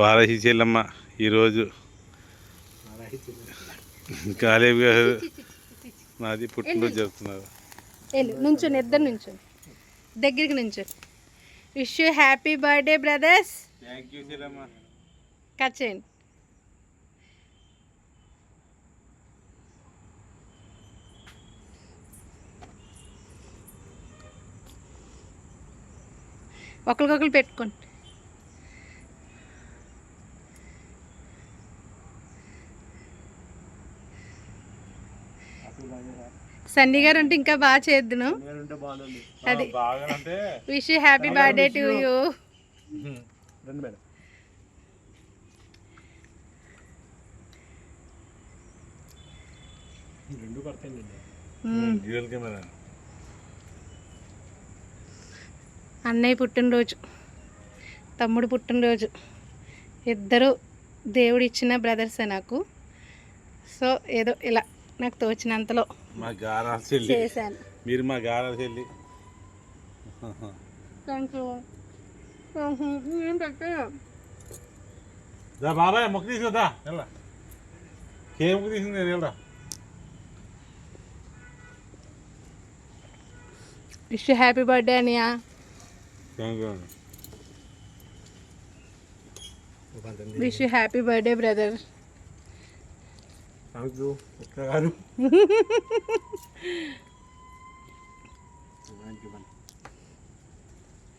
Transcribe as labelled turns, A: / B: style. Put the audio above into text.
A: వారాహి చెల్లమ్మ ఈరోజు కాలేబీ గారు నాది పుట్టినరోజు జరుపుతున్నారు.
B: నుంచోండి ఇద్దరు నుంచోండి దగ్గరికి నుంచోండి wish you happy birthday brothers
A: thank you Chellamma.
B: Cut చేయండి. ఒకరికొకరు పెట్టుకోండి. సండి గారు ఉంటే ఇంకా బాగా చేద్దును. అది. Wish happy birthday to you అన్నయ్య పుట్టినరోజు. తమ్ముడు పుట్టినరోజు. ఇద్దరు దేవుడు ఇచ్చిన బ్రదర్సే నాకు. సో ఏదో ఇలా. నాకు తోచినంతలో
A: మా గారాల చెల్లి.
B: చేశాను.
A: మీరు మా గారాల చెల్లి.
B: థ్యాంక్ యూ ఏంటంటే
A: దా బాబాయ్ మొక్క తీసుకుందా ఎలా కేక్ మొక్క తీసుకుంది వెళ్ళరా.
B: విష్ హ్యాపీ బర్త్డే అనియా
A: thank you
B: wish happy birthday brother
C: thank you ఒక్క గారు థ్యాంక్ యూ